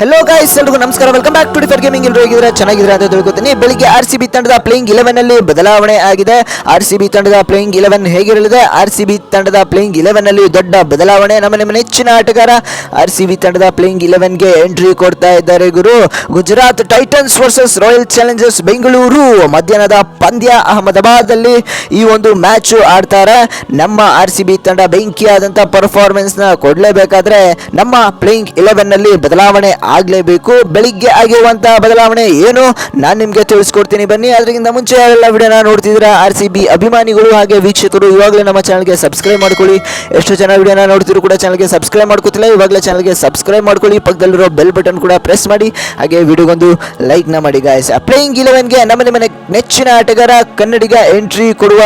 Hello guys ಎಲ್ರಿಗೂ ನಮಸ್ಕಾರ. Welcome back to differ gaming ಎಲ್ಲರೂ ಹೇಗಿದ್ರೆ ಚೆನ್ನಾಗಿದ್ರೆ ಅಂತ ತಿಳ್ಕೊತೀನಿ. ಬೆಳಿಗ್ಗೆ ಆರ್ ಸಿ ಬಿ ತಂಡದ ಪ್ಲೇಯಿಂಗ್ ಇಲೆವೆನ್ ಅಲ್ಲಿ ಬದಲಾವಣೆ ಆಗಿದೆ. ಆರ್ ಸಿ ಬಿ ತಂಡದ ಪ್ಲೇಯಿಂಗ್ ಇಲೆವೆನ್ ಹೇಗಿರಲಿದೆ? ಆರ್ ಸಿ ಬಿ ತಂಡದ ಪ್ಲೇಯಿಂಗ್ ಇಲೆವೆನ್ ಅಲ್ಲಿ ದೊಡ್ಡ ಬದಲಾವಣೆ. ನಮ್ಮ ನಿಮ್ಮ ನೆಚ್ಚಿನ ಆಟಗಾರ ಆರ್ ಸಿ ಬಿ ತಂಡದ ಪ್ಲೇಯಿಂಗ್ ಇಲೆವೆನ್ಗೆ ಎಂಟ್ರಿ ಕೊಡ್ತಾ ಇದ್ದಾರೆ ಗುರು. Gujarat Titans versus Royal Challengers Bengaluru. ಮಧ್ಯಾಹ್ನದ ಪಂದ್ಯ ಅಹಮದಾಬಾದ್ ಅಲ್ಲಿ ಈ ಒಂದು ಮ್ಯಾಚ್ ಆಡ್ತಾರೆ. ನಮ್ಮ ಆರ್ ಸಿ ಬಿ ತಂಡ ಬೆಂಕಿಯಾದಂಥ ಪರ್ಫಾರ್ಮೆನ್ಸ್ನ ಕೊಡಲೇಬೇಕಾದ್ರೆ ನಮ್ಮ ಪ್ಲೇಯಿಂಗ್ ಇಲೆವೆನ್ ಅಲ್ಲಿ ಬದಲಾವಣೆ ಆಗಲೇಬೇಕು. ಬೆಳಿಗ್ಗೆ ಆಗಿರುವಂತಹ ಬದಲಾವಣೆ ಏನು? ನಾನು ನಿಮಗೆ ತಿಳಿಸ್ಕೊಡ್ತೀನಿ. ಬನ್ನಿ, ಅದರಿಂದ ಮುಂಚೆ ಯಾರೆಲ್ಲ ವಿಡಿಯೋನ ನೋಡ್ತಿದ್ದೀರಾ? ಆರ್ ಸಿ ಬಿ ಅಭಿಮಾನಿಗಳು ಹಾಗೆ ವೀಕ್ಷಕರು, ಇವಾಗಲೇ ನಮ್ಮ ಚಾನಲ್ಗೆ ಸಬ್ಸ್ಕ್ರೈಬ್ ಮಾಡ್ಕೊಳ್ಳಿ. ಎಷ್ಟು ಜನ ವಿಡಿಯೋನ ನೋಡ್ತಿದ್ರು ಕೂಡ ಚಾನಲ್ಗೆ ಸಬ್ಸ್ಕ್ರೈಬ್ ಮಾಡ್ಕೋತಿಲ್ಲ. ಇವಾಗಲೇ ಚಾನಲ್ಗೆ ಸಬ್ಸ್ಕ್ರೈಬ್ ಮಾಡ್ಕೊಳ್ಳಿ. ಪಕ್ಕದಲ್ಲಿರೋ ಬೆಲ್ ಬಟನ್ ಕೂಡ ಪ್ರೆಸ್ ಮಾಡಿ. ಹಾಗೆ ವಿಡಿಯೋಗೊಂದು ಲೈಕ್ನ ಮಾಡಿ ಗಾಯಸ್ ಪ್ಲೇಯಿಂಗ್ ಇಲೆವೆನ್ಗೆ ನಮ್ಮ ನಿಮ್ಮ ನೆಚ್ಚಿನ ಆಟಗಾರ, ಕನ್ನಡಿಗ ಎಂಟ್ರಿ ಕೊಡುವ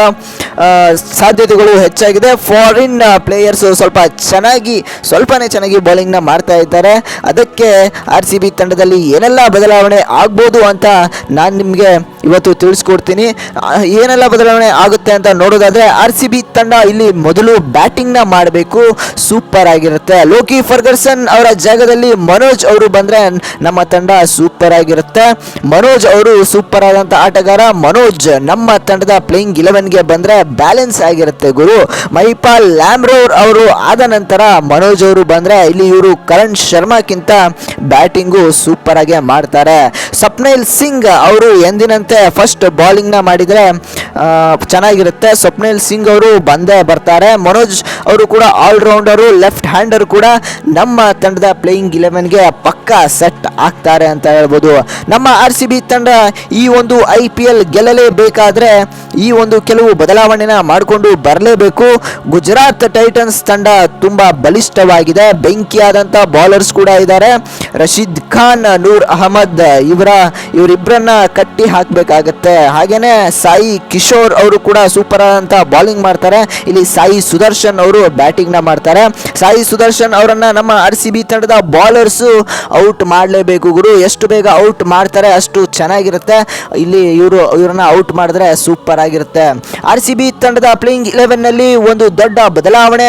ಸಾಧ್ಯತೆಗಳು ಹೆಚ್ಚಾಗಿದೆ. ಫಾರಿನ್ ಪ್ಲೇಯರ್ಸ್ ಸ್ವಲ್ಪ ಚೆನ್ನಾಗಿ, ಸ್ವಲ್ಪನೇ ಚೆನ್ನಾಗಿ ಬೌಲಿಂಗ್ನ ಮಾಡ್ತಾ ಇದ್ದಾರೆ. ಅದಕ್ಕೆ ಆರ್ ಸಿ ಬಿ ತಂಡದಲ್ಲಿ ಏನೆಲ್ಲ ಬದಲಾವಣೆ ಆಗ್ಬೋದು ಅಂತ ನಾನು ನಿಮಗೆ ಇವತ್ತು ತಿಳಿಸ್ಕೊಡ್ತೀನಿ. ಏನೆಲ್ಲ ಬದಲಾವಣೆ ಆಗುತ್ತೆ ಅಂತ ನೋಡೋದಾದರೆ ಆರ್ ಸಿ ಬಿ ತಂಡ ಇಲ್ಲಿ ಮೊದಲು ಬ್ಯಾಟಿಂಗ್ನ ಮಾಡಬೇಕು. ಸೂಪರ್ ಆಗಿರುತ್ತೆ. ಲೋಕಿ ಫರ್ಗರ್ಸನ್ ಅವರ ಜಾಗದಲ್ಲಿ ಮನೋಜ್ ಅವರು ಬಂದರೆ ನಮ್ಮ ತಂಡ ಸೂಪರ್ ಆಗಿರುತ್ತೆ. ಮನೋಜ್ ಅವರು ಸೂಪರ್ ಆದಂಥ ಆಟಗಾರ. ಮನೋಜ್ ನಮ್ಮ ತಂಡದ ಪ್ಲೇಯಿಂಗ್ ಇಲೆವೆನ್ಗೆ ಬಂದರೆ ಬ್ಯಾಲೆನ್ಸ್ ಆಗಿರುತ್ತೆ ಗುರು. ಮೈಪಾಲ್ ಲ್ಯಾಮ್ರೋರ್ ಅವರು ಆದ ನಂತರ ಮನೋಜ್ ಅವರು ಬಂದರೆ ಇಲ್ಲಿ ಇವರು ಕರಣ್ ಶರ್ಮಾಕ್ಕಿಂತ ಬ್ಯಾಟಿಂಗು ಸೂಪರ್ ಆಗಿ ಮಾಡ್ತಾರೆ. ಸ್ವಪ್ನೈಲ್ ಸಿಂಗ್ ಅವರು ಎಂದಿನಂತೆ ಫಸ್ಟ್ ಬಾಲಿಂಗ್ನ ಮಾಡಿದರೆ ಚೆನ್ನಾಗಿರುತ್ತೆ. ಸ್ವಪ್ನೈಲ್ ಸಿಂಗ್ ಅವರು ಬಂದೇ ಬರ್ತಾರೆ. ಮನೋಜ್ ಅವರು ಕೂಡ ಆಲ್ರೌಂಡರು ಲೆಫ್ಟ್ ಹ್ಯಾಂಡರ್ ಕೂಡ ನಮ್ಮ ತಂಡದ ಪ್ಲೇಯಿಂಗ್ ಇಲೆವೆನ್ಗೆ ಪಕ್ಕ ಸೆಟ್ ಆಗ್ತಾರೆ ಅಂತ ಹೇಳ್ಬೋದು. ನಮ್ಮ ಆರ್ ಸಿ ಬಿ ತಂಡ ಈ ಒಂದು ಐ ಪಿ ಎಲ್ ಗೆಲ್ಲಲೇಬೇಕಾದ್ರೆ ಈ ಒಂದು ಕೆಲವು ಬದಲಾವಣೆನ ಮಾಡಿಕೊಂಡು ಬರಲೇಬೇಕು. ಗುಜರಾತ್ ಟೈಟನ್ಸ್ ತಂಡ ತುಂಬಾ ಬಲಿಷ್ಠವಾಗಿದೆ. ಬೆಂಕಿಯಾದಂಥ ಬಾಲರ್ಸ್ ಕೂಡ ಇದ್ದಾರೆ. ರಶೀದ್ ಖಾನ್, ನೂರ್ ಅಹಮದ್, ಇವರ ಇವರಿಬ್ಬರನ್ನ ಕಟ್ಟಿ ಹಾಕಬೇಕಾಗತ್ತೆ. ಹಾಗೇನೆ ಸಾಯಿ ಕಿಶೋರ್ ಅವರು ಕೂಡ ಸೂಪರ್ ಆದಂತ ಬಾಲಿಂಗ್ ಮಾಡ್ತಾರೆ. ಇಲ್ಲಿ ಸಾಯಿ ಸುದರ್ಶನ್ ಅವರು ಬ್ಯಾಟಿಂಗ್ನ ಮಾಡ್ತಾರೆ. ಸಾಯಿ ಸುದರ್ಶನ್ ಅವರನ್ನ ನಮ್ಮ ಆರ್ ಸಿ ಬಿ ತಂಡದ ಬಾಲರ್ಸ್ ಔಟ್ ಮಾಡಲೇಬೇಕು ಗುರು. ಎಷ್ಟು ಬೇಗ ಔಟ್ ಮಾಡ್ತಾರೆ ಅಷ್ಟು ಚೆನ್ನಾಗಿರುತ್ತೆ. ಇಲ್ಲಿ ಇವರು, ಇವರನ್ನ ಔಟ್ ಮಾಡಿದ್ರೆ ಸೂಪರ್ ಆಗಿರುತ್ತೆ. ಆರ್ ಸಿ ಬಿ ತಂಡದ ಪ್ಲೇಯಿಂಗ್ ಇಲೆವೆನ್ನಲ್ಲಿ ಒಂದು ದೊಡ್ಡ ಬದಲಾವಣೆ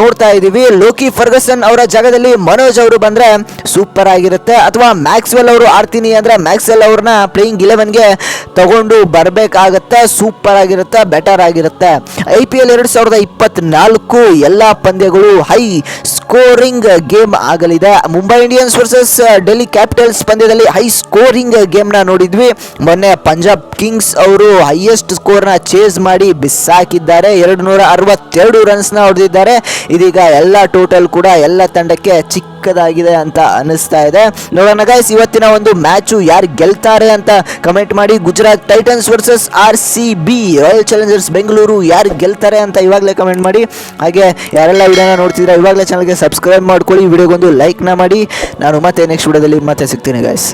ನೋಡ್ತಾ ಇದೀವಿ. ಲೋಕಿ ಫರ್ಗಸನ್ ಅವರ ಜಾಗದಲ್ಲಿ ಮನೋಜ್ ಅವರು ಬಂದ್ರೆ ಸೂಪರ್ ಆಗಿರುತ್ತೆ. ಅಥವಾ ಮ್ಯಾಕ್ಸ್ವೆಲ್ ಅವರು ಆಡ್ತೀನಿ ಅಂದ್ರೆ ಮ್ಯಾಕ್ಸ್ವೆಲ್ ಅವ್ರನ್ನ ಪ್ಲೇಯಿಂಗ್ ಇಲೆವೆನ್ಗೆ ತಗೊಂಡು ಬರಬೇಕಾಗತ್ತೆ. ಸೂಪರ್ ಆಗಿರುತ್ತೆ ಬೆಟರ್ ಆಗಿರುತ್ತೆ. ಐ ಪಿ ಎಲ್ ಎರಡು ಸಾವಿರದ ಇಪ್ಪತ್ನಾಲ್ಕು ಎಲ್ಲ ಪಂದ್ಯಗಳು ಹೈ ಸ್ಕೋರಿಂಗ್ ಗೇಮ್ ಆಗಲಿದೆ. Mumbai Indians versus Delhi Capitals ಪಂದ್ಯದಲ್ಲಿ ಹೈ ಸ್ಕೋರಿಂಗ್ ಗೇಮ್ನ ನೋಡಿದ್ವಿ. ಮೊನ್ನೆ ಪಂಜಾಬ್ ಕಿಂಗ್ಸ್ ಅವರು ಹೈಯೆಸ್ಟ್ ಸ್ಕೋರ್ನ ಚೇಸ್ ಮಾಡಿ ಬಿಸಾಕಿದ್ದಾರೆ. ಎರಡು ನೂರ ಅರವತ್ತೆರಡು ರನ್ಸ್ನ ಹೊಡೆದಿದ್ದಾರೆ. ಇದೀಗ ಎಲ್ಲ ಟೋಟಲ್ ಕೂಡ ಎಲ್ಲ ತಂಡಕ್ಕೆ ಚಿಕ್ಕದಾಗಿದೆ ಅಂತ ಅನಿಸ್ತಾ ಇದೆ. ನೋಡೋಣ ಗೈಸ್ ಇವತ್ತಿನ ಒಂದು ಮ್ಯಾಚು ಯಾರು ಗೆಲ್ತಾರೆ ಅಂತ ಕಮೆಂಟ್ ಮಾಡಿ. Gujarat Titans versus R C B Royal Challengers Bengaluru ಯಾರು ಗೆಲ್ತಾರೆ ಅಂತ ಇವಾಗಲೇ ಕಮೆಂಟ್ ಮಾಡಿ. ಹಾಗೆ ಯಾರೆಲ್ಲ ವಿಡಿಯೋನ ನೋಡ್ತಿದ್ರೆ ಇವಾಗಲೇ ಚಾನಲ್ಗೆ ಸಬ್ಸ್ಕ್ರೈಬ್ ಮಾಡ್ಕೊಳ್ಳಿ. ವಿಡಿಯೋಗೊಂದು ಲೈಕ್ನ ಮಾಡಿ. ನಾನು ಮತ್ತೆ ನೆಕ್ಸ್ಟ್ ವಿಡಿಯೋದಲ್ಲಿ ಮತ್ತೆ ಸಿಗ್ತೀನಿ ಗೈಸ್